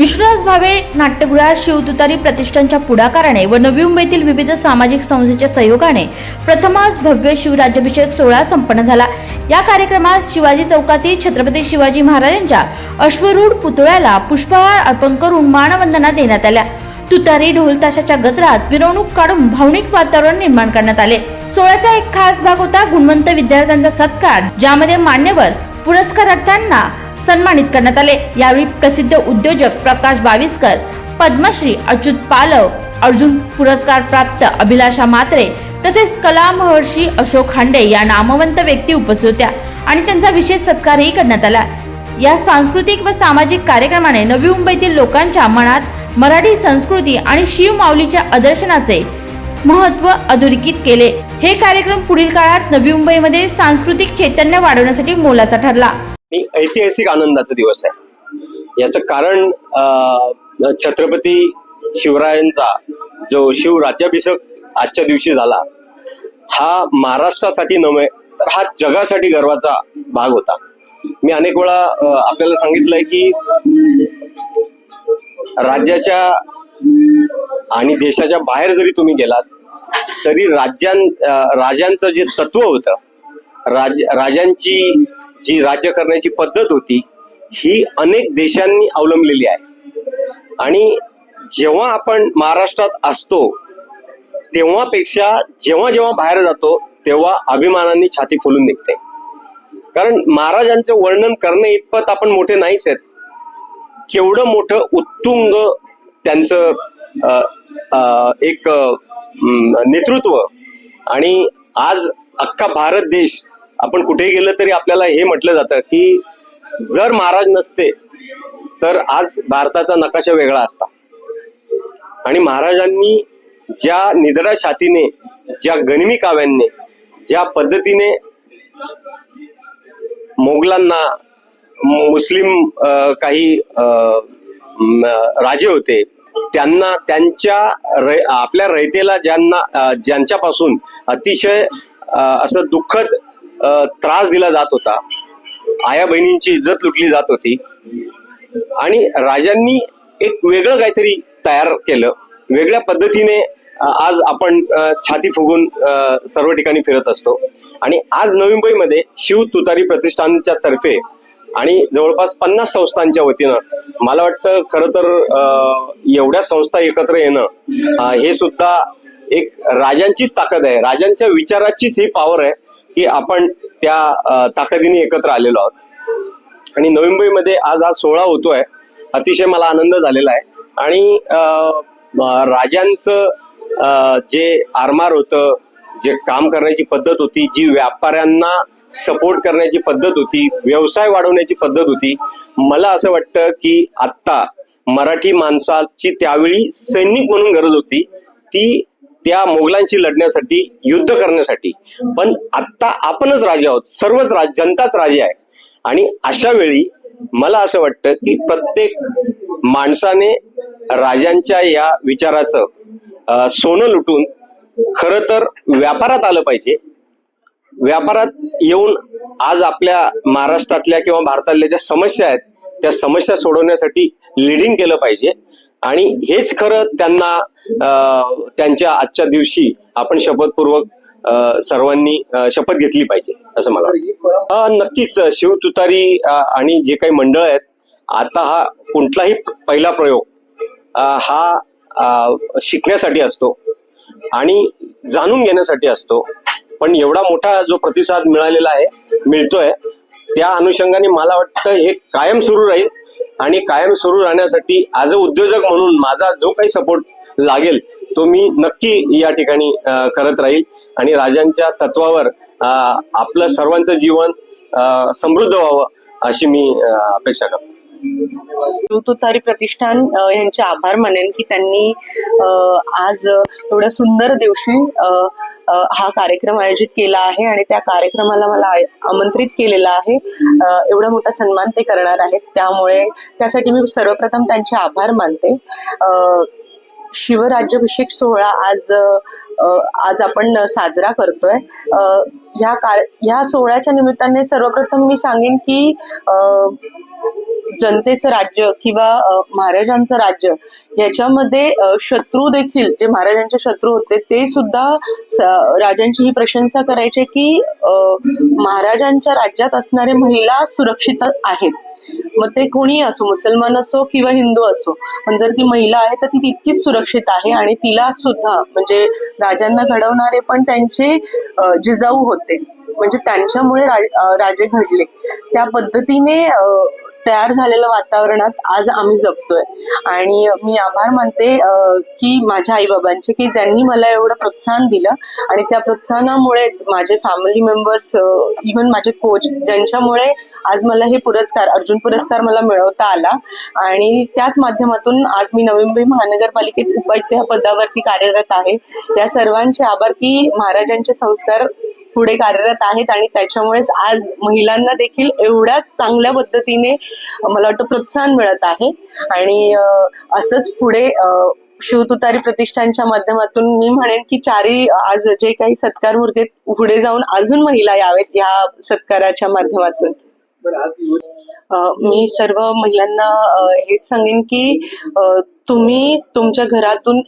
विश्वास भावे नाट्यगृहात शिवतुतारी प्रतिष्ठानच्या पुढाकाराने व नवी मुंबईतील विविध सामाजिक संस्थेच्या सहयोगाने प्रथमच भव्य शिवराज्याभिषेक सोहळा संपन्न झाला. या कार्यक्रमात शिवाजी चौकातील छत्रपती शिवाजी महाराजांच्या अश्वरूढ पुतळ्याला पुष्पहार अर्पण करून मानवंदना देण्यात आल्या. तुतारी ढोल ताशाच्या गजरात मिरवणूक काढून भावनिक वातावरण निर्माण करण्यात आले. सोहळ्याचा एक खास भाग होता गुणवंत विद्यार्थ्यांचा सत्कार ज्यामध्ये मान्यवर पुरस्कारार्थ्यांना सन्मानित करण्यात आले. यावेळी प्रसिद्ध उद्योजक प्रकाश बाविस्कर पद्मश्री अच्युत पालव अर्जुन पुरस्कार प्राप्त अभिलाषा मात्रे तसेच कला महर्षी अशोक खांडे या नामवंत व्यक्ती उपस्थित होत्या आणि त्यांचा विशेष सत्कारही करण्यात आला. या सांस्कृतिक व सामाजिक कार्यक्रमाने नवी मुंबईतील लोकांच्या मनात मराठी संस्कृती आणि शिव माऊलीच्या आदर्शनाचे महत्त्व अधोरेखित केले. हे कार्यक्रम पुढील काळात नवी मुंबईमध्ये सांस्कृतिक चैतन्य वाढवण्यासाठी मोलाचा ठरला. ऐतिहासिक आनंदाचा दिवस आहे. याचं कारण अं, छत्रपती शिवरायांचा जो शिव राज्याभिषेक आजच्या दिवशी झाला हा महाराष्ट्रासाठी नव्हे तर हा जगासाठी गर्वाचा भाग होता. मी अनेक वेळा आपल्याला सांगितलंय की राज्याच्या आणि देशाच्या बाहेर जरी तुम्ही गेलात तरी राज्यां अं, राजांचं जे तत्व होतं राज राजांची जी राज्य करण्याची पद्धत होती ही अनेक देशांनी अवलंबलेली आहे. आणि जेव्हा आपण महाराष्ट्रात असतो तेव्हापेक्षा जेव्हा जेव्हा बाहेर जातो तेव्हा अभिमानाने छाती फुलून निघते. कारण महाराजांचं वर्णन करणे इतपत आपण मोठे नाहीच आहेत. केवढं मोठं उत्तुंग त्यांचं एक नेतृत्व आणि आज अख्खा भारत देश आपण कुठे गेलं तरी आपल्याला हे म्हटलं जातं की जर महाराज नसते तर आज भारताचा नकाशा वेगळा असता. आणि महाराजांनी ज्या निधडा छातीने ज्या गनिमी काव्यांनी ज्या पद्धतीने मोगलांना मुस्लिम काही राजे होते त्यांना त्यांच्या आपल्या रयतेला ज्यांना ज्यांच्यापासून अतिशय असं दुःखद त्रास दिला जात होता. आया बहिणींची इज्जत लुटली जात होती. आणि राजांनी एक वेगळं काहीतरी तयार केलं. वेगळ्या पद्धतीने आज आपण छाती फुगून सर्व ठिकाणी फिरत असतो. आणि आज नवी मुंबईमध्ये शिव तुतारी प्रतिष्ठानच्या तर्फे आणि जवळपास पन्नास संस्थांच्या वतीनं मला वाटतं खरं तर एवढ्या संस्था एकत्र येणं हे सुद्धा एक राजांचीच ताकद आहे. राजांच्या विचाराचीच ही पॉवर आहे. की आपण त्या ताकदीने एकत्र आलेलो आहोत. आणि नवी मुंबईमध्ये आज हा सोहळा होतोय अतिशय मला आनंद झालेला आहे. आणि राजांचं जे आरमार होतं जे काम करण्याची पद्धत होती जी व्यापाऱ्यांना सपोर्ट करण्याची पद्धत होती व्यवसाय वाढवण्याची पद्धत होती मला असं वाटतं की आत्ता मराठी माणसाची त्यावेळी सैनिक म्हणून गरज होती ती त्या मोगलांशी लढण्यासाठी युद्ध करण्यासाठी. पण आत्ता आपणच राजे आहोत. सर्वच राज जनताच राजे आहे. आणि अशा वेळी मला असं वाटतं की प्रत्येक माणसाने राजांच्या या विचाराचं सोनं लुटून खरं तर व्यापारात आलं पाहिजे. व्यापारात येऊन आज आपल्या महाराष्ट्रातल्या किंवा भारतातल्या ज्या समस्या आहेत त्या समस्या सोडवण्यासाठी लिडिंग केलं पाहिजे. आणि हेच खरं त्यांना त्यांच्या आजच्या दिवशी आपण शपथपूर्वक सर्वांनी शपथ घेतली पाहिजे असं मला वाटतं. नक्कीच शिव तुतारी आणि जे काही मंडळ आहेत आता हा कुठलाही पहिला प्रयोग हा शिकण्यासाठी असतो आणि जाणून घेण्यासाठी असतो. पण एवढा मोठा जो प्रतिसाद मिळालेला आहे मिळतोय त्या अनुषंगाने मला वाटतं हे कायम सुरू राहील. आणि कायम सुरू राहण्यासाठी ॲज अ उद्योजक म्हणून माझा जो काही सपोर्ट लागेल तो मी नक्की या ठिकाणी करत राहील. आणि राजांच्या तत्वावर अं, आपलं सर्वांचं जीवन समृद्ध व्हावं अशी मी अं, अपेक्षा करतो. ऋतुतारी प्रतिष्ठान यांचे आभार मानेन की त्यांनी आज एवढ्या सुंदर दिवशी हा कार्यक्रम आयोजित केला आहे आणि त्या कार्यक्रमाला मला आमंत्रित केलेलं आहे. एवढा मोठा सन्मान ते करणार आहेत. त्यामुळे त्यासाठी मी सर्वप्रथम त्यांचे आभार मानते. शिवराज्याभिषेक सोहळा आज आज आपण साजरा करतोय. ह्या कार ह्या सोहळ्याच्या निमित्ताने सर्वप्रथम मी सांगेन की जनतेचं राज्य किंवा महाराजांचं राज्य याच्यामध्ये शत्रू देखील जे महाराजांचे शत्रू होते ते सुद्धा राजांची ही प्रशंसा करायचे की महाराजांच्या राज्यात असणारे महिला सुरक्षित आहेत. मग ते कोणी असो मुसलमान असो किंवा हिंदू असो पण जर ती महिला आहे तर ती तितकीच सुरक्षित आहे आणि तिला सुद्धा म्हणजे राजांना घडवणारे पण त्यांचे जिजाऊ होते. म्हणजे त्यांच्यामुळे राजे घडले. त्या पद्धतीने तयार झालेल्या वातावरणात आज आम्ही जगतोय. आणि मी आभार मानते की माझ्या आई बाबांचे की त्यांनी मला एवढं प्रोत्साहन दिलं. आणि त्या प्रोत्साहनामुळेच माझे फॅमिली मेंबर्स इव्हन माझे कोच ज्यांच्यामुळे आज मला हे पुरस्कार अर्जुन पुरस्कार मला मिळवता आला. आणि त्याच माध्यमातून आज मी नवी मुंबई महानगरपालिकेत उपायुक्त पदावरती कार्यरत आहे. या सर्वांचे आभार की महाराजांचे संस्कार पुढे कार्यरत आहेत आणि त्याच्यामुळेच आज महिलांना देखील एवढ्याच चांगल्या पद्धतीने मला वाटतं प्रोत्साहन मिळत आहे. आणि असंच पुढे शिवतुतारी प्रतिष्ठानच्या माध्यमातून मी म्हणेन की चारी आज जे काही सत्कार उरते पुढे जाऊन अजून महिला यावेत या सत्काराच्या माध्यमातून. मी सर्व महिलांना हेच सांगेन की तुम्ही तुमच्या घरातून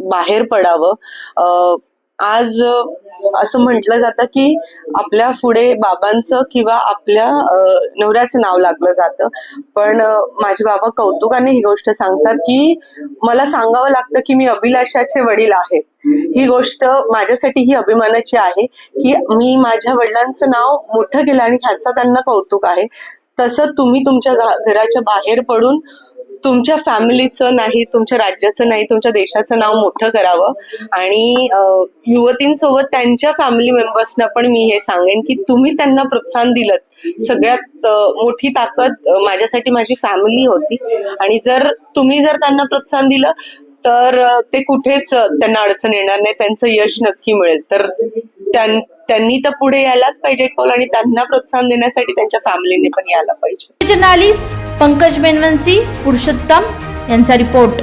बाहेर पडावं. अ, आज असं म्हटलं जातं की आपल्या पुढे बाबांचं किंवा आपल्या नवऱ्याचं नाव लागलं जातं. पण माझे बाबा कौतुकाने ही गोष्ट सांगतात की मला सांगावं लागतं की मी अभिलाषाचे वडील आहेत ही गोष्ट माझ्यासाठी ही अभिमानाची आहे की मी माझ्या वडिलांचं नाव मोठं केलं आणि ह्याचा त्यांना कौतुक आहे. तसं तुम्ही तुमच्या घराच्या बाहेर पडून तुमच्या फॅमिलीचं नाही तुमच्या राज्याचं नाही तुमच्या देशाचं नाव मोठं करावं. आणि युवतींसोबत त्यांच्या फॅमिली मेंबर्सना पण मी हे सांगेन की तुम्ही त्यांना प्रोत्साहन दिलं सगळ्यात मोठी ताकद माझ्यासाठी माझी फॅमिली होती. आणि जर तुम्ही जर त्यांना प्रोत्साहन दिलं तर ते कुठेच त्यांना अडचण येणार नाही. त्यांचं यश नक्की मिळेल. तर त्यां- त्यांनी तर पुढे यायलाच पाहिजे कॉल आणि त्यांना प्रोत्साहन देण्यासाठी त्यांच्या फॅमिलीने पण यायला पाहिजे. जर्नालिस्ट पंकज बेनवंसी पुरुषोत्तम यांचा रिपोर्ट.